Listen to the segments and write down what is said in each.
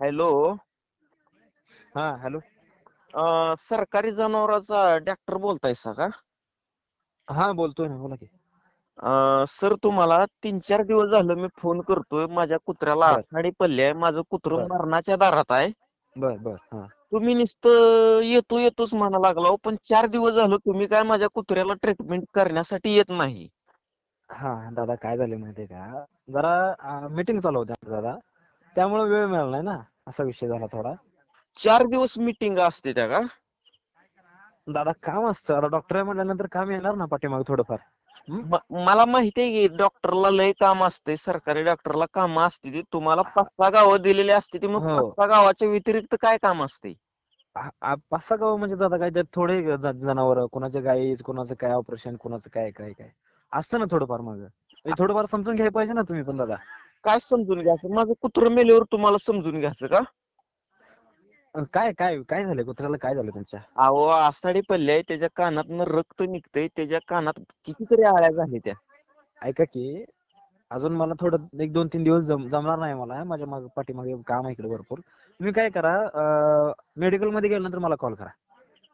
Hello. हा hello. अं, सरकारी जनावरांचा डॉक्टर बोलतायसा का? हा बोलतोय ना बोला की. अं, सर तुम्हाला तीन चार दिवस झालं मी फोन करतोय. माझ्या कुत्र्याला बर. आषाढी पल्ली आहे. माझं कुत्रं बर. मरणाच्या दारात आहे. बर बर हा. तुम्ही नुसतं येतो येतोच म्हणा लागला हो, पण चार दिवस झालं तुम्ही काय माझ्या कुत्र्याला ट्रीटमेंट करण्यासाठी येत नाही. हा दादा काय झाले माहितीये का? जरा मीटिंग चालू होत्या दादा. त्यामुळे वेळ मिळाला नाही ना असा विषय झाला थोडा. चार दिवस मिटिंग असते त्या का? दादा काम असतं. आता डॉक्टर आहे म्हटल्यानंतर काम येणार ना पाठीमागे थोडंफार? म- मला माहिती आहे की डॉक्टरला लय काम असते. सरकारी डॉक्टरला काम असते ती. तुम्हाला पाच सहा गावं दिलेली असते ती. मग हो. पाच सहा गावाच्या व्यतिरिक्त काय काम असते? आ- आ- पाच सहा गाव म्हणजे दादा काय त्यात थोडे जनावर कोणाच्या गाई कोणाचं काय ऑपरेशन कोणाचं काय काय काय. असतं ना थोडंफार मग. थोडंफार समजून घ्यायला पाहिजे ना तुम्ही पण दादा. काय समजून घ्यायचं? माझं कुत्रं मेल्यावर तुम्हाला समजून घ्यायचं का? अ, काय काय काय झालं? कुत्र्याला काय झालं तुमच्या अहो आषाढी पल्ली आहे. त्याच्या कानातनं रक्त निघतंय. त्याच्या कानात कितीतरी आळ्या झाल्या त्या. ऐका की अजून मला थोडं एक दोन तीन दिवस जम- जमणार नाही मला. माझ्या मागे पाठीमागे काम आहे इकडे भरपूर. तुम्ही काय करा मेडिकलमध्ये गेल्यानंतर मला कॉल करा.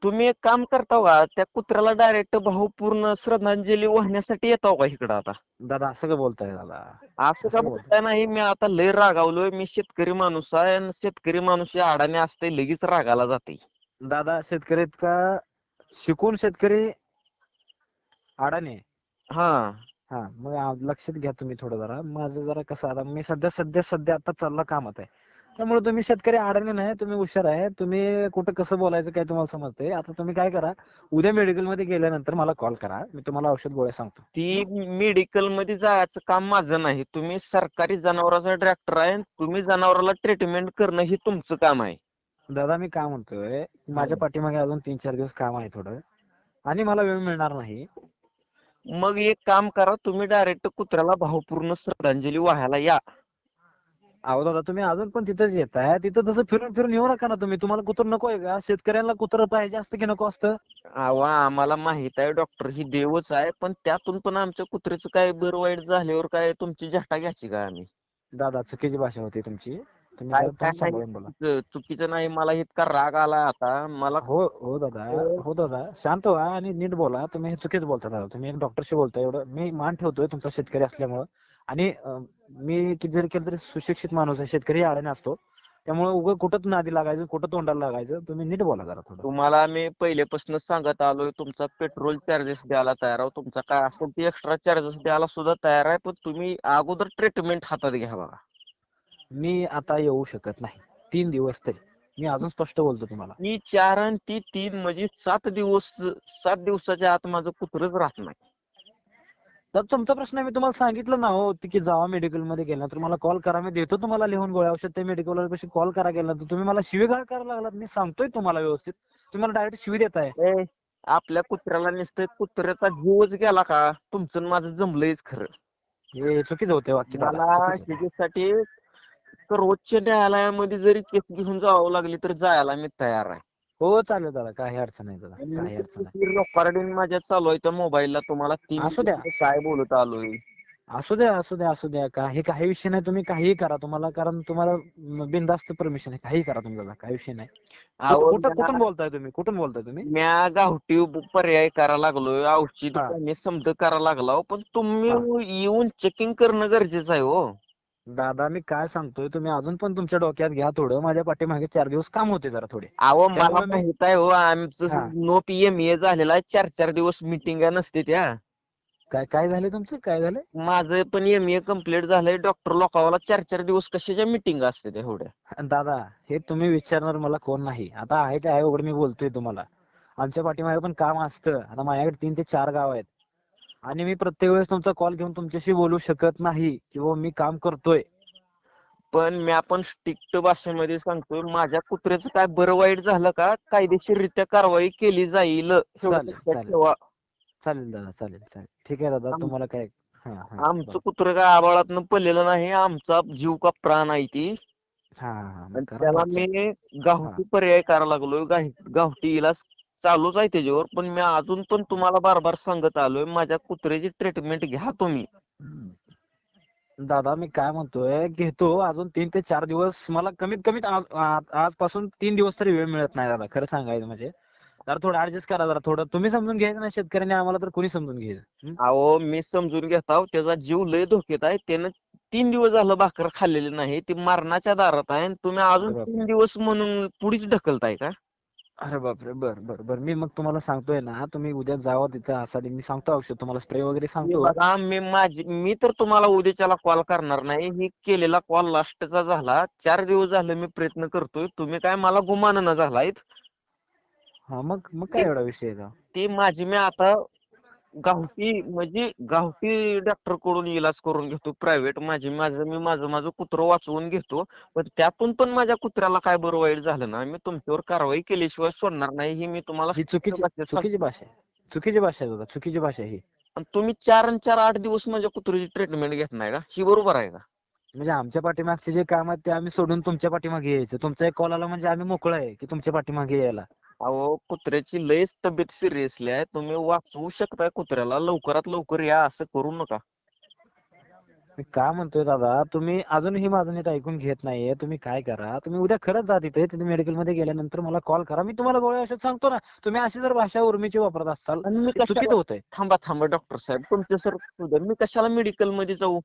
तुम्ही एक काम करता का त्या कुत्र्याला डायरेक्ट भावपूर्ण श्रद्धांजली वाहण्यासाठी येतो का इकडं आता. दादा असं का बोलताय दादा? असं का असं बोलतो. बोलताय? नाही मी आता लय रागावलोय मी शेतकरी माणूस आहे आणि शेतकरी माणूस या अडाणी असते लगेच रागाला जाते. दादा शेतकरी का शिकून शेतकरी अडाणी आहे. हा. हा मग आ- लक्षात घ्या तुम्ही थोडं जरा. माझं जरा कसं आता मी सध्या सध्या सध्या आता चालला कामात आहे. त्यामुळे तुम्ही शेतकरी अडाणी नाही तुम्ही हुशार आहे. तुम्ही कुठं कसं बोलायचं काय तुम्हाला समजतंय. आता तुम्ही काय करा उद्या मेडिकलमध्ये गेल्यानंतर मला कॉल करा. मी तुम्हाला औषध गोळ्या सांगतो. ती मेडिकलमध्ये जायचं काम माझं नाही. तुम्ही सरकारी जनावरांचा डॉक्टर आहे तुम्ही जनावराला ट्रीटमेंट करणं हे तुमचं काम आहे. दादा मी काय म्हणतोय माझ्या पाठीमागे अजून तीन चार दिवस काम आहे थोडं. आणि मला वेळ मिळणार नाही. मग एक काम करा तुम्ही डायरेक्ट कुत्र्याला भावपूर्ण श्रद्धांजली वाहायला या. अहो दादा तुम्ही अजून पण तिथंच येत आहे तिथं तसं फिरून फिरून येऊ नका ना तुम्ही. तुम्हाला कुत्र नको आहे का? शेतकऱ्यांना कुत्र पाहिजे असतं की नको असतं? अहो आम्हाला माहीत आहे डॉक्टर ही देवच आहे पण त्यातून पण आमच्या कुत्र्याचं काय बरं वाईट झाल्यावर काय तुमची झटा घ्यायची का आम्ही? दादा चुकीची भाषा होती तुमची. तुम्ही काय- जरा काय तोंड सांभाळून बोला. च- चुकीचं नाही मला इतका राग आला आता. मला हो हो दादा हो दादा. शांत व्हा आणि नीट बोला. तुम्ही हे चुकीच बोलता दादा. तुम्ही एक डॉक्टरशी बोलताय. एवढं मी मान ठेवतोय तुमचा शेतकरी असल्यामुळं. आणि अं, मी किती जरी केलं तरी सुशिक्षित माणूस आहे. शेतकरी अडाणी असतो. त्यामुळे उगं कुठं नादी लागायचं कुठं तोंडाला लागायचं तुम्ही नीट बोला जरा थोडं. तुम्हाला मी पहिलेपासून सांगत आलोय तुमचा पेट्रोल चार्जेस द्यायला तयार आहोत तुमचा काय असेल ते एक्स्ट्रा चार्जेस द्यायला सुद्धा तयार आहे. पण तुम्ही अगोदर ट्रीटमेंट हातात घ्या बघा. मी आता येऊ शकत नाही. तीन दिवस तरी. मी अजून स्पष्ट बोलतो तुम्हाला. मी चार आणि ती तीन म्हणजे सात दिवस सात दिवसाच्या आत माझं कुत्रच राहत नाही. तर तुमचा प्रश्न आहे मी तुम्हाला सांगितलं ना हो की जावा मेडिकलमध्ये गेल्यानंतर मला कॉल करा. मी देतो तुम्हाला लिहून गोळ्या औषध. ते मेडिकल कशी कॉल करा गेल्यानंतर. तुम्ही मला शिवीगाळ करायला लागलात. मी सांगतोय तुम्हाला व्यवस्थित. तुम्ही मला डायरेक्ट शिवी देताय ए, आपल्या कुत्र्याला नुसतं कुत्र्याचा जीवच गेला का? तुमचं आणि माझं जमलंयच खरं. हे चुकीचं होते वाक्य. दादा, मला चुकीचं होतं. सर्वोच्च न्यायालयामध्ये जरी केस घेऊन जावं लागली तर जायला मी तयार आहे. हो चालेल दादा. काही अडचण नाही दादा. काही अडचण नाही. रेकॉर्डिंग माझ्या चालू आहे. त्या मोबाईलला तुम्हाला तीन असू द्या. काय बोलत आलोय. असू द्या असू द्या असू द्या. काही काही विषय नाही. तुम्ही काहीही करा. तुम्हाला कारण तुम्हाला बिनधास्त परमिशन आहे. काही करा तुम्ही दादा. काही विषय नाही. कुठं कुठून बोलताय तुम्ही? कुठून बोलताय तुम्ही? म्या गावठी पर्याय करा लागलोय. औषध हा. पाणी समज करा लागलो पण तुम्ही येऊन चेकिंग करणं गरजेचं आहे हो. दादा मी काय सांगतोय तुम्ही अजून पण तुमच्या डोक्यात घ्या थोडं. माझ्या पाठीमागे चार दिवस काम होते जरा थोडे. अहो मला त्यामुळे मी- माहीत आहे हो आमचं हा. नो पीएमए झालेला आहे. चार चार दिवस मिटिंग नसते त्या. काय काय झाले तुमचं? काय झालं? माझं पण एमए कंप्लीट झालंय. डॉक्टर लोकावाला चार चार दिवस कशाच्या मिटिंग असते त्या एवढ्या? दादा हे तुम्ही विचारणार मला कोण नाही. आता आहे ते आहे उघड मी बोलतोय तुम्हाला. आमच्या पाठीमागे पण काम असतं. आता माझ्याकडे तीन ते चार गाव आहेत. आणि मी प्रत्येक वेळेस तुमचा कॉल घेऊन तुमच्याशी बोलू शकत नाही किंवा मी काम करतोय पण मी आपण स्ट्रिक्ट भाषेमध्ये सांगतोय माझ्या कुत्र्याचं काय बरं वाईट झालं का कायदेशीररित्या कारवाई केली जाईल चालेल, चालेल. ठेवा. चालेल दादा चालेल चालेल ठीक आहे दादा तुम्हाला काय आमचं कुत्र काय आबाळातनं पडलेलं नाही आमचा जीव का प्राण आहे ती हा हा, हा त्याला. मी गावठी पर्याय करायला लागलोय गाव- गावठी इलाज चालूच आहे त्याच्यावर पण मी अजून पण तुम्हाला बार बार सांगत आलोय माझ्या कुत्र्याची ट्रीटमेंट घ्या तुम्ही. दादा मी काय म्हणतोय घेतो अजून तीन ते चार दिवस मला कमीत कमी आज- आज- आजपासून तीन दिवस तरी वेळ मिळत नाही दादा खरं सांगायचं म्हणजे. जरा थोडं ऍडजस्ट करा जरा थोडं तुम्ही समजून घ्यायचं नाही शेतकऱ्यांनी आम्हाला तर कोणी समजून घ्यायचं हं? अहो मी समजून घेताव त्याचा जीव लय धोक्यात आहे त्यानं तीन दिवस झालं भाकर खाल्लेली नाही ती मरणाच्या दारात आहे आणि तुम्ही अजून बापरे. तीन दिवस म्हणून पुढीच ढकलताय का? अरे बापरे! बर बर बर. मी मग तुम्हाला सांगतोय ना तुम्ही उद्या जावा तिथं आसाठी मी सांगतो औषध. तुम्हाला स्प्रे वगैरे हे सांगतो. बघा मी माझी मी तर तुम्हाला उद्याच्याला कॉल करणार नाही. ही केलेला कॉल लास्टचा झाला. चार दिवस झालं मी प्रयत्न करतोय. तुम्ही काय मला गुमानना झालायत. हा मग मग काय एवढा विषय आहे का? ते माझी मी आता गावठी म्हणजे गावठी डॉक्टरकडून इलाज करून घेतो प्रायव्हेट माझी माझं मी माझं माझं कुत्रं वाचवून घेतो. पण त्यातून पण माझ्या कुत्र्याला काय बरं वाईट झालं ना मी तुमच्यावर कारवाई केल्याशिवाय सोडणार नाही ही मी तुम्हाला ही चुकीची भाषेत सांगतो. चुकीची भाषा आहे. चुकीची भाषा आहे दादा चुकीची भाषा आहे ही. आणि तुम्ही चार आणि चार आठ दिवस माझ्या कुत्र्याची ट्रीटमेंट घेत नाही का? ही बरोबर आहे का? म्हणजे आमच्या पाठीमागचे जे काम आहेत ते आम्ही सोडून तुमच्या पाठीमागे यायचं. तुमचा एक कॉल आला म्हणजे आम्ही मोकळं आहे की तुमच्या पाठीमागे यायला. अहो कुत्र्याची लयच तब्येत सिरियसली आहे. तुम्ही वाचवू शकताय कुत्र्याला. लवकरात लवकर या. असं करू नका. मी काय म्हणतोय दादा? तुम्ही अजूनही माझं नीट ऐकून घेत नाहीये. तुम्ही काय करा? तुम्ही उद्या खरंच जा तिथे. तिथे मेडिकलमध्ये गेल्यानंतर मला कॉल करा. मी तुम्हाला गोळ्या औषध सांगतो ना. तुम्ही अशी जर भाषा उर्मीची वापरत असाल आणि मी चुकीचं कशाला होतंय. थांबा थांबा डॉक्टर साहेब. तुमचे सर मी कशाला मेडिकलमध्ये जाऊ?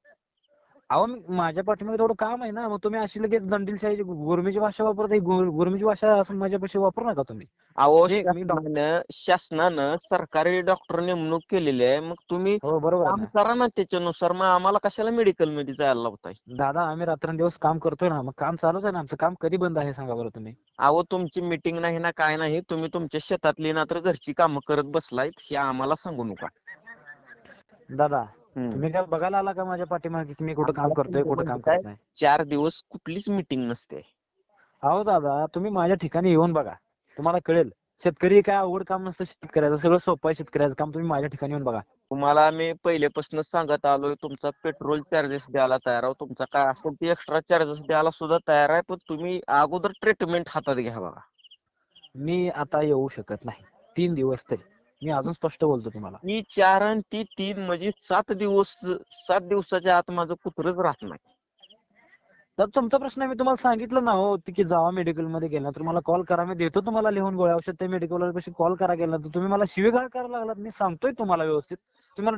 अहो मी- माझ्या पाठीमागे तेवढं काम आहे ना मग तुम्ही अशी लगेच दंडीलशाही गुरमीची भाषा वापरता गुरमीची भाषा असं माझ्यापाशी वापरू नका तुम्ही. अहो मी- मी डॉ- शासनानं शासनानं सरकारी डॉक्टर नेमणूक केलेली आहे मग तुम्ही हो बरोबर आहे काम ना करा ना त्याच्यानुसार मग आम्हाला कशाला मेडिकलमध्ये जायला लावताय? दादा आम्ही रात्रंदिवस काम करतोय ना मग काम चालूच आहे ना आमचं काम कधी बंद आहे सांगा बरं तुम्ही? अहो तुमची मीटिंग नाही ना काय नाही तुम्ही तुमच्या शेतातली ना तर घरची कामं करत बसलायत हे आम्हाला सांगू नका. दादा. तुम्ही काय बघायला आला का माझ्या पाठीमागे की मी कुठं काम करतोय कुठं काम तुमचं काय? करत नाही चार दिवस कुठलीच मीटिंग नसते. अहो दादा तुम्ही माझ्या ठिकाणी येऊन बघा. तुम्हाला कळेल. शेतकरी काय अवघड काम नसतं शेतकऱ्याचं सगळं सोपं आहे शेतकऱ्याचं काम. तुम्ही माझ्या ठिकाणी येऊन बघा. तुम्हाला मी पहिलेपासूनच सांगत आलोय तुमचा पेट्रोल चार्जेस द्यायला तयार आहोत. तुमचा काय असेल ते एक्स्ट्रा चार्जेस द्यायला सुद्धा तयार आहे पण तुम्ही अगोदर ट्रीटमेंट हातात घ्या बघा. मी आता येऊ शकत नाही. तीन दिवस तरी. मी अजून स्पष्ट बोलतो तुम्हाला. ती चार आणि ती तीन म्हणजे सात दिवस सात दिवसाच्या आत माझं कुत्रच राहत नाही. तर तुमचा प्रश्न मी तुम्हाला सांगितलं ना हो की जावा मेडिकलमध्ये गेल्यानंतर मला कॉल करा. मी देतो तुम्हाला लिहून गोळ्या औषध त्या मेडिकल कॉल करा गेल्यानंतर तुम्ही मला शिवीगाळ करायला लागलात. मी सांगतोय तुम्हाला व्यवस्थित. तुम्हाला